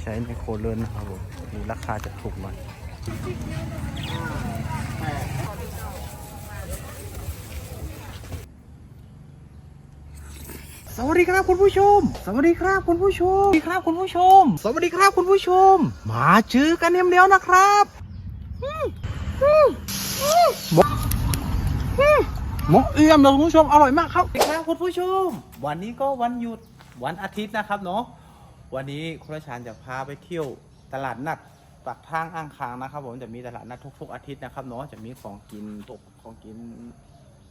ใช้ในโคเลนนะครับผมมีราคาจะถูกหน่อยสวัสดีครับคุณผู้ชม สวัสดีครับคุณผู้ชม สวัสดีครับคุณผู้ชม สวัสดีครับคุณผู้ชม มาเจอกันเนียวนะครับอืมอืมอืมหมกอืมหมกเอี่ยมเลยคุณผู้ชมอร่อยมากครับสวัสดีครับคุณผู้ชม วันนี้ก็วันหยุด วันอาทิตย์นะครับเนาะวันนี้คุณรชานจะพาไปเที่ยวตลาดนัดปากทางอ่างคางนะครับ ผมจะมีตลาดนัดทุกๆอาทิตย์นะครับเนาะจะมีของกินตกของกิน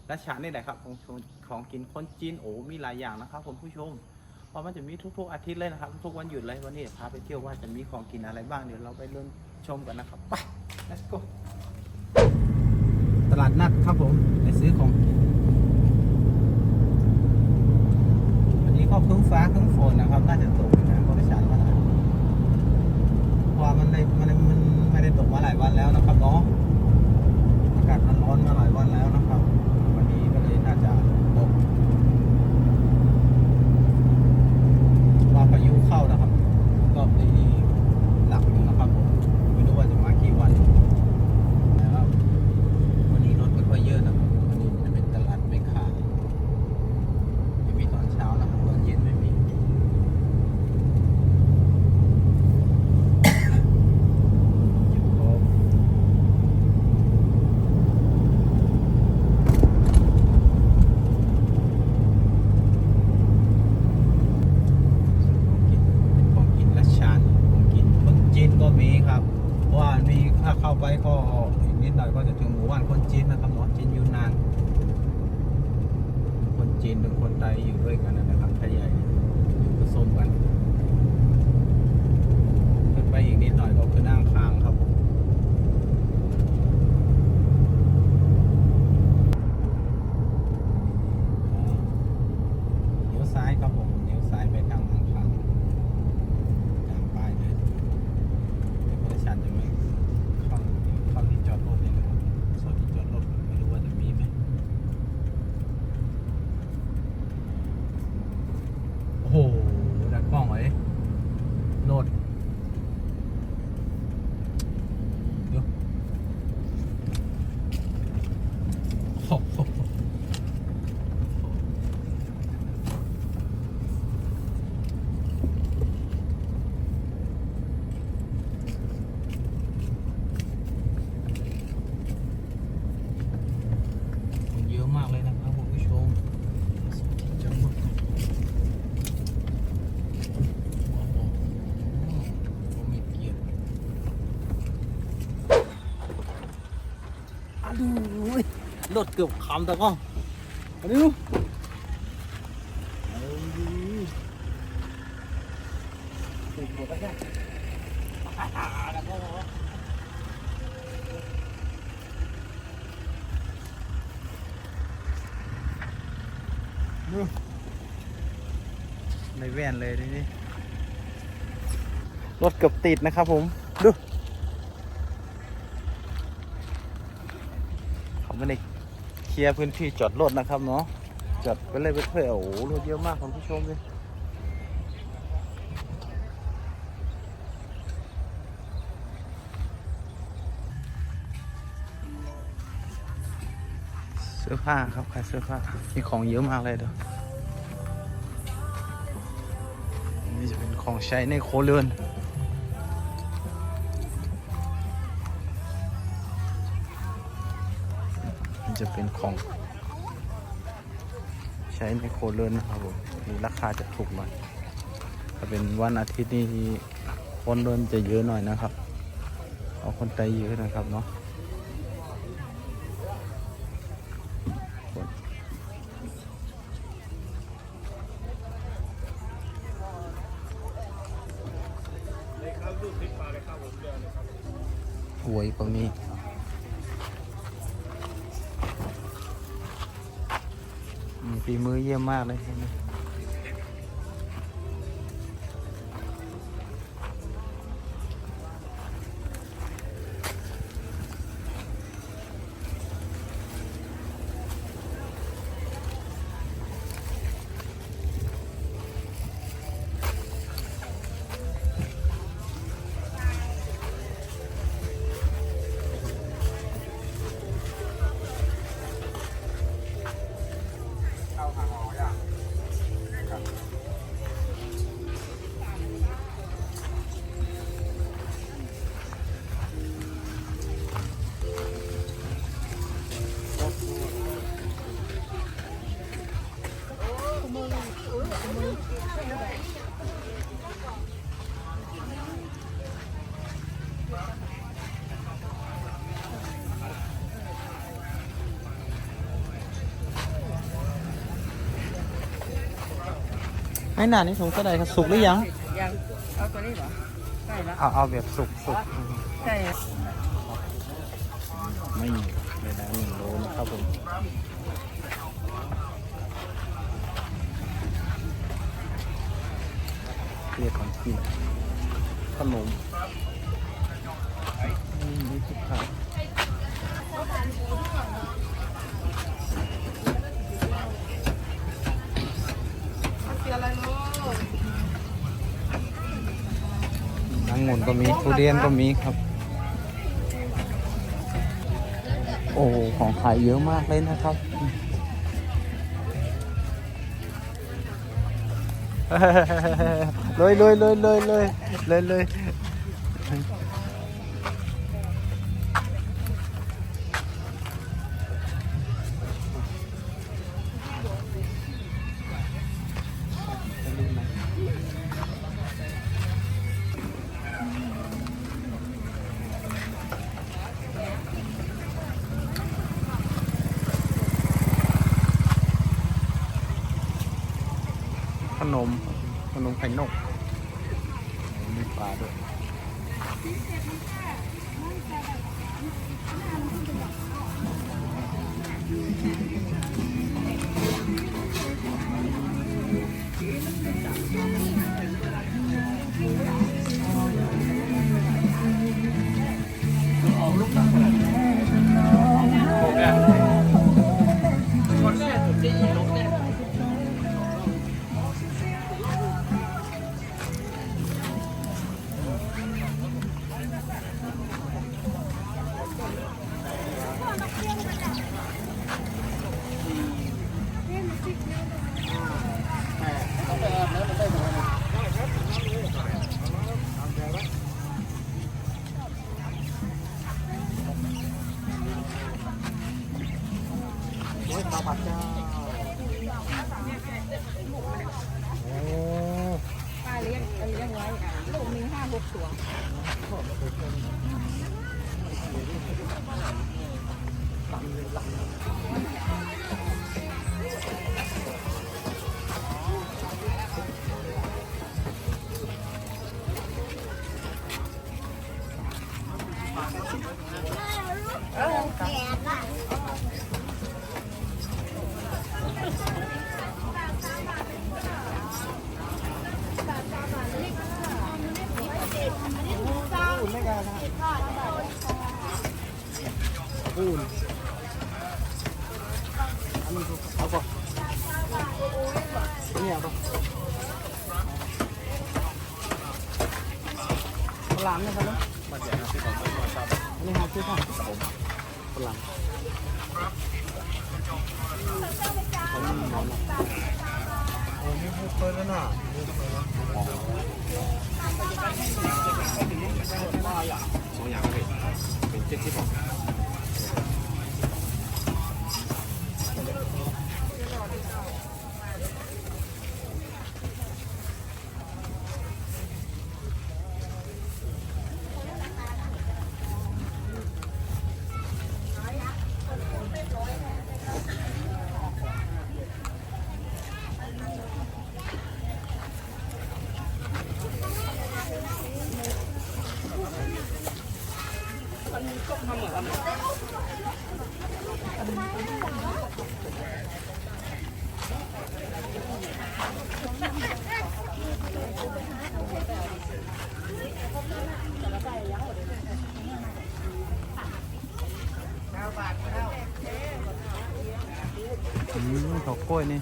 ราชานนี่แหละครับของของกินคนจีนโอ้มีหลายอย่างนะครับคุณผู้ชมเพราะมันจะมีทุกๆอาทิตย์เลยนะครับทุกวันหยุดเลยวันนี้พาไปเที่ยวว่าจะมีของกินอะไรบ้างเดี๋ยวเราไปเริ่มชมกันนะครับไป let's go ตลาดนัดครับผมไปซื้อของกิน วันนี้ ก็ครึ้งฟ้าครึ้งฝนนะครับ น่าจะตกนะบริษัทว่าเพราะว่ามันได้มันมันไม่ได้ตกมาหลายวันแล้วนะครับเนาะ รถเกือบคำแต่ก็อันนี้ดูเอาดิติดหัวไปแค่แล้วก็ดูในแว่นเลยนี่รถเกือบติดนะครับผม ดู เขาไม่ได้เค ลียร์พื้นที่จอดรถนะครับเนาะจอดไปเลยไปเพื่อโอ้โหรถเยอะมากคุณผู้ชมเลยเสื้อผ้าครับขายเสื้อผ้ามีของเยอะมากเลยเด้อนี่จะเป็นของใช้ในโคเรือน จะเป็นของ ใช้ในโคเรือนนะครับผมมีราคาจะถูกหน่อยถ้าเป็นวันอาทิตย์นี่คนเดินจะเยอะหน่อยนะครับ เอาคนไทยเยอะนะครับเนาะหวยก็มีอืม ฝีมือเยี่ยมมากเลยครับให้ หนานี่ถุงเท่าไหร่ครับสุกหรือยังยังเอาตัวนี้เหรอใช่ละเอาเอาแบบสุกสุกใช่ไม่มีเวลาหนึ่งโลนะครับผมเรียกของกินขนมอืมนี่ทุกข่าว องุ่นก็มีทุเรียนก็มีครับ โอ้ของขายเยอะมากเลยนะครับเลยเลยเลยเลยเลยเลยเลย นม ขนมไข่นก มีปลาด้วย ปล มีบุกเปิดแล้วนะบุกเปิดแล้วสองอย่างเลยเป็นเจ็ดสิบหก อืมเขากล้วย นี่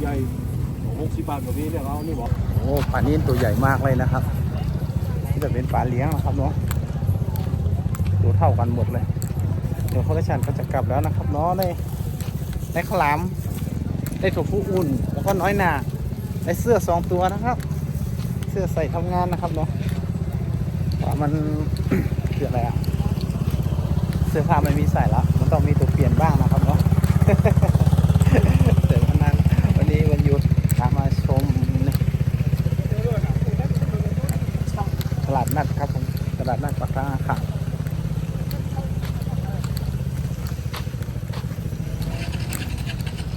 ใหญ่หกสิบบาทกับพี่เนี่ยเอานี่บอกโอ้ปลานี้ตัวใหญ่มากเลยนะครับนี่จะเป็นปลาเลี้ยงนะครับเนาะตัวเท่ากันหมดเลย เดี๋ยวเขาราชการก็จะกลับแล้วนะครับเนาะได้ได้ขาวหลามได้ถั่วผู้อุ่น แล้วก็น้อยหนาได้เสื้อสองตัวนะครับ เสื้อใส่ทำงานนะครับเนาะว่ามันคืออะไรอะเสื้อผ้าไม่มีใส่ละมันต้องมีตัวเปลี่ยนบ้างนะครับเนาะ แต่วันนั้นวันนี้วันหยุดพามาชมต ลาดนัดครับผมตลาดนัดปากกาค่ะ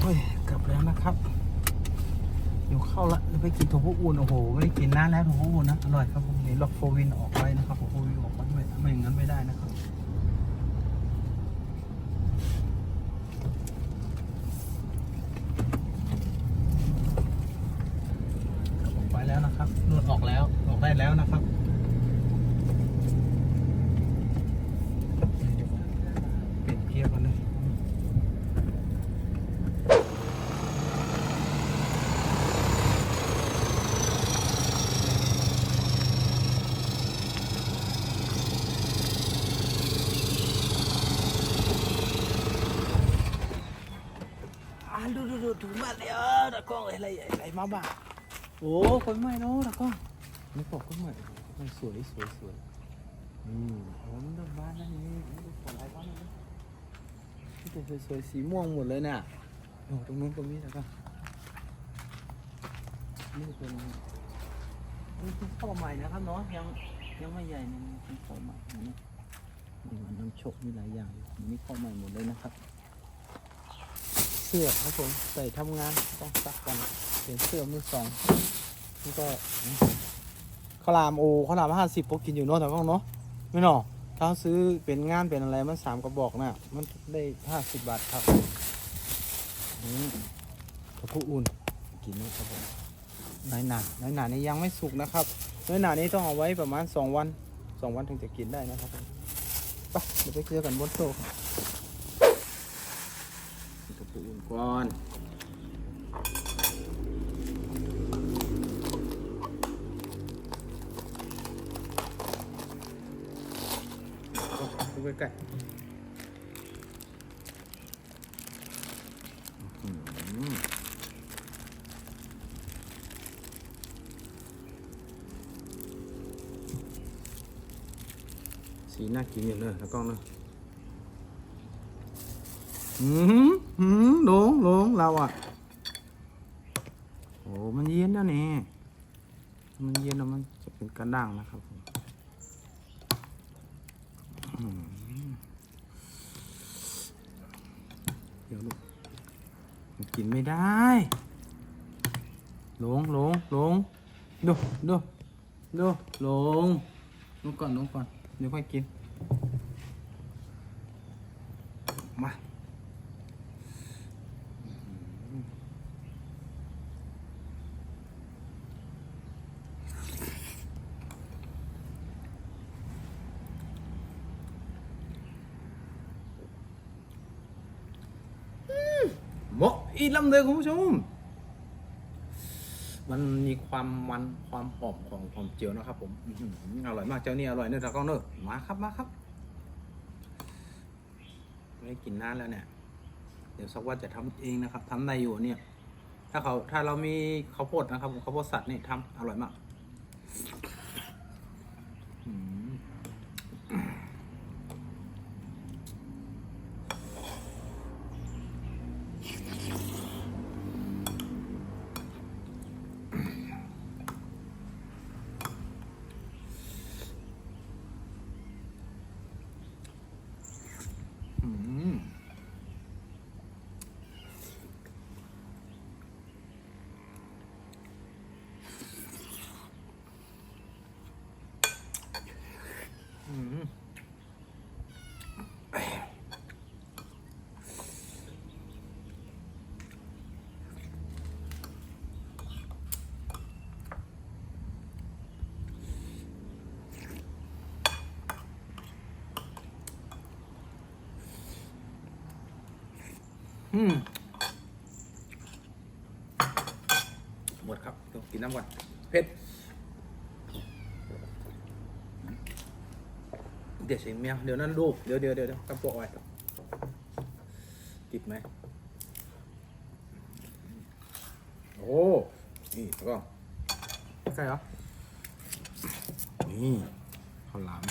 เฮ้ยกลับแล้วนะครับอยู่เข้าละไปกินถั่วพูอุ่นโอ้โหไม่ได้กินนานแล้วถั่วพูอุ่นนะอร่อยครับผมนี่ล็อกโฟวินออกไว้นะครับโฟวินออกไว้ไม่ไม่อย่างนั้นไม่ได้นะครับ ออกไปแล้วนะครับนวดออกแล้ว ออกได้แล้วนะครับเปลี่ยนเกียร์ก่อนเลยอ่าดูดูดูถึงมาแล้วตะกล้องอะไร อะไรมาบ้างโอ้คนใหม่เนาะแล้วก็ไม่บอกคนใหม่มันสวยสวยสวยอืมผมเดินบ้านนั่นนี่ดูสวยบ้านนั่นนี่แต่สวยๆสีม่วงหมดเลยเนี่ยโอ้ตรงนู้นตรงนี้แล้วก็นี่เป็นนี่เป็นข้าวใหม่นะครับเนาะยังยังไม่ใหญ่นี่เป็นข้าวใหม่นี่นี่มันน้ำโชกมีหลายอย่างอยู่นี่ข้าวใหม่หมดเลยนะครับเสื้อครับผมใส่ทำงานต้องซักกันเป็นเสื้อมือสองนี่ก็ข้าวหลามโอข้าวหลามห้าสิบพวกกินอยู่เนาะแต่ก็เนาะไม่เนาะถ้าซื้อเป็นงานเป็นอะไรมันสามกระบอกน่ะมันได้ห้าสิบบาทครับอืมกระพุอุ่นกินนะครับผมน้อยหนาน้อยหนานี่ยังไม่สุกนะครับน้อยหนานี่ต้องเอาไว้ประมาณสองวันสองวันถึงจะกินได้นะครับผมไปเดี๋ยวไปเจอกันบนโต๊ะ ครับกระพุอุ่นก่อนดูใกล้ๆ อื้อหืมอืมหลงหลงเราอะ โอ้มันเย็นนะเนี่ยมันเย็นแล้วมันจะเป็นกระด้างนะครับผมเดี๋ยวลูกมันกินไม่ได้ลงลงลงดูดูดูลงลงก่อนลงก่อนเดี๋ยวค่อยกิน มาเหมาะอีลำ เลยคุณผู้ชม มันมีความมันความหอมของหอมเจียวนะครับ ผมอร่อยมากเจ้านี่อร่อยเนื้อตะก้องเนอะมาครับมาครับ ไม่ได้กินนานแล้วเนี่ย เดี๋ยวสักวันจะทำเองนะครับทำในอยู่เนี่ย ถ้าเขาถ้าเรามีข้าวโพดนะครับข้าวโพดสัตว์นี่ทำอร่อยมาก อืมหมดครับต้องกินน้ำก่อนเผ็ด เดี๋ยวเสียงแมวเดี๋ยวนั้นลูกเดี๋ยวเดี๋ยวเดี๋ยวเดี๋ยวกระโปรงไว้ติดไหมโอ้นี่แล้วก็ใช่เหรอนี่ข้าวหลาม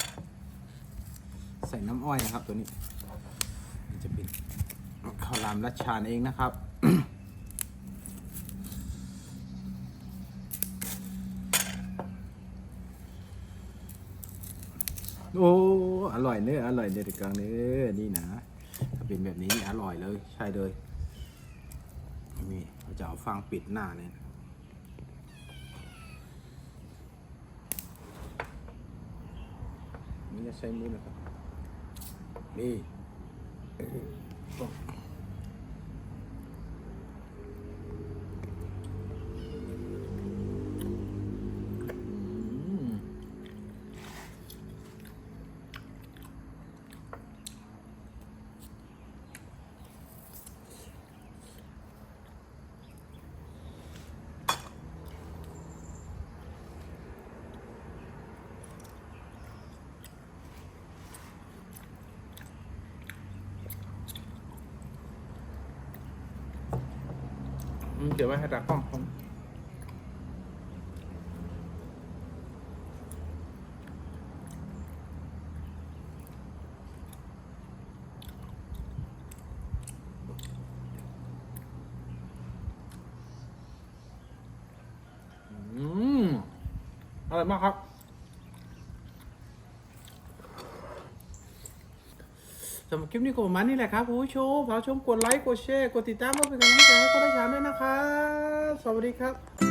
ใส่น้ำอ้อยนะครับตัวนี้นี่จะเป็นข้าวหลามรัชชานเองนะครับ โอ้อร่อยเนื้ออร่อยเนื้อตะกังเนื้อนี่นะถ้าเป็นแบบนี้อร่อยเลย ใช่เลยนี่เราจะเอาฟางปิดหน้าเนี่ยนี่จะใช้มือนะครับนี่ เดี๋ยวไว้ให้ตากล้องผมอืมอร่อยมากครับำหรับคลิปนี้ก็ประมาณนี้แหละครับผู้ชมฝากชมกดไลค์กดแชร์กดติดตามเพื่อเป็นกำลังใจให้คนได้ชาด้วยนะครับสวัสดีครับ